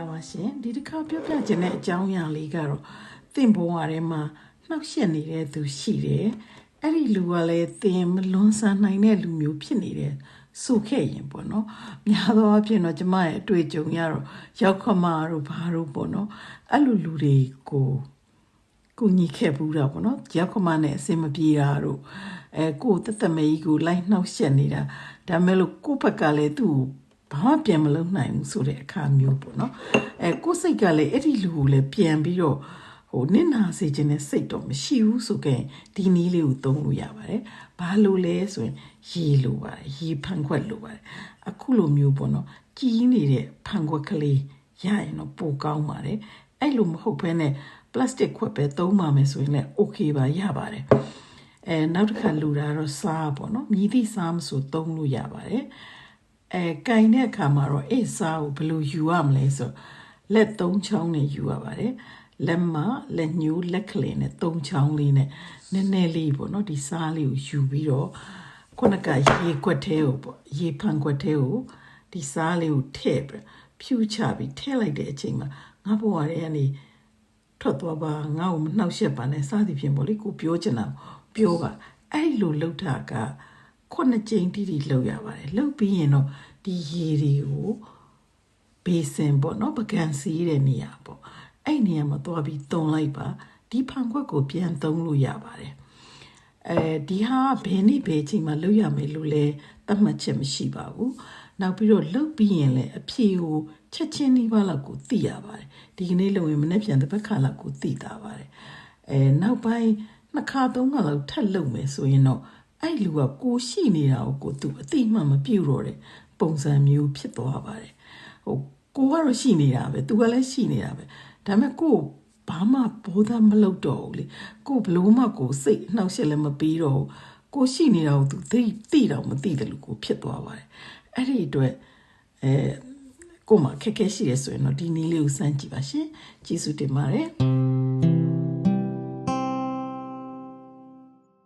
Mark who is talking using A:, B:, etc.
A: လာပါရှင်ဒီတစ်ခါပြောပြခြင်းတဲ့အကြောင်းအရာလေးကတော့သင်ဘဝထဲမှာနှောက်ယှက်နေတဲ့သူရှိတယ်အဲ့ဒီလူကလည်းသင်မလွန်ဆန်နိုင်တဲ့လူမျိုးဖြစ်နေတယ်ဆိုခဲ့ရင်ပေါ့နော်များသောအားဖြင့်တော့ကျမရဲ့အတွေ့အကြုံရတော့ရောက်ခမတို့ဘာတို့ပေါ့နော်အဲ့လိုလူတွေကိုကိုညီခဲ့ဘူးတာပေါ့နော်ရောက်ခမနဲ့အစင်မပြေတာတို့အဲကိုတက်တက်မေကြီးကိုလိုက်နှောက်ယှက်နေတာဒါမဲ့လို့ကိုယ့်ဘက်ကလည်းသူ့ကို ဘာမှပြန်မလုပ်နိုင်ဘူးဆိုတဲ့အခါမျိုးပေါ့နော်အဲကိုယ်စိတ်ကလည်းအဲ့ဒီလူကိုလည်းပြန်ပြီးတော့ဟိုနင့်နာစေခြင်းနဲ့စိတ်တော့မရှိဘူးဆိုကြရင်ဒီနည်းလေးကိုသုံးလို့ရပါတယ်ဘာလို့လဲဆိုရင်ရေလိုပါတယ်ရေဖန်ခွက်လိုပါတယ်အခုလိုမျိုးပေါ့နော်ကြီးနေတဲ့ဖန်ခွက်ကလေးရရင်တော့ပိုကောင်းပါတယ်အဲ့လိုမဟုတ်ဘဲနဲ့ပလတ်စတစ်ခွက်ပဲသုံးပါမယ်ဆိုရင်လည်း okay ပါရပါတယ်အဲနောက်တစ်ခါလူတာတော့စားပေါ့နော်မြည်သည့်စားမဆိုသုံးလို့ရပါတယ် အဲကင်တဲ့အခါမှာတော့အေးစားကိုဘယ်လိုယူရမလဲဆိုလက်သုံးချောင်းနဲ့ယူရပါတယ်လက်မလက်ညှိုးလက်ကလေးနဲ့သုံးချောင်းလေးနဲ့နည်းနည်းလေးပေါ့နော်ဒီစားလေးကိုယူပြီးတော့ခုနကရေခွက်သေးကိုပေါ့ရေဖန်ခွက်သေးကိုဒီစားလေးကိုထည့်ပြီးဖြူချပြီးထည့်လိုက်တဲ့အချိန်မှာငါဘဝထဲကနေထွက်သွားပါငါ့ကိုမနှောက်ယှက်ပါနဲ့စသည်ဖြင့်ပေါ့လေကိုပြောချင်တာပြောပါအဲ့လိုလှုပ်တာက ခုနှစ်ကြိမ်တိတိလှုပ်ရပါတယ်လှုပ်ပြီးရင်တော့ဒီရေတွေကိုဘေးစင်ပေါ့နော်ပကံစီးတဲ့နေရာပေါ့အဲ့နေရာမှာသွားပြီးတုံလိုက်ပါဒီဖန်ခွက်ကိုပြန်သုံးလို့ရပါတယ်အဲဒီဟာဘယ်နည်းဘယ်ချိန်မှာလုပ်ရမယ်လို့လဲသတ်မှတ်ချက်မရှိပါဘူးနောက်ပြီးတော့လှုပ်ပြီးရင်လည်းအဖြေကိုချက်ချင်းဒီပါလောက်ကိုသိရပါတယ်ဒီကနေ့လုံရင်မနေ့ပြန်တစ်ပတ်ခါလောက်ကိုသိတာပါတယ်အဲနောက်ပိုင်းနှစ်ခါသုံးခါလောက်ထပ်လှုပ်မယ်ဆိုရင်တော့ အဲ့လူကကိုရှိနေတာကိုကိုသူအတိမှမပြုတ်တော့တဲ့ပုံစံမျိုးဖြစ်သွားပါတယ်ဟိုကိုကတော့ရှိနေတာပဲသူကလည်းရှိနေတာပဲဒါပေမဲ့ကိုဘာမှဘောသားမလုပ်တော့ဘူးလေကိုဘလို့မှကိုစိတ်နှောက်ရှက်လည်းမပြီးတော့ကိုရှိနေတာကိုသူသိသိတော့မသိတယ်လို့ကိုဖြစ်သွားပါတယ်အဲ့ဒီအတွက်အဲကိုမှခက်ခဲရှိရဆိုရင်တော့ဒီနည်းလေးကိုစမ်းကြည့်ပါရှင်ကျေးဇူးတင်ပါတယ်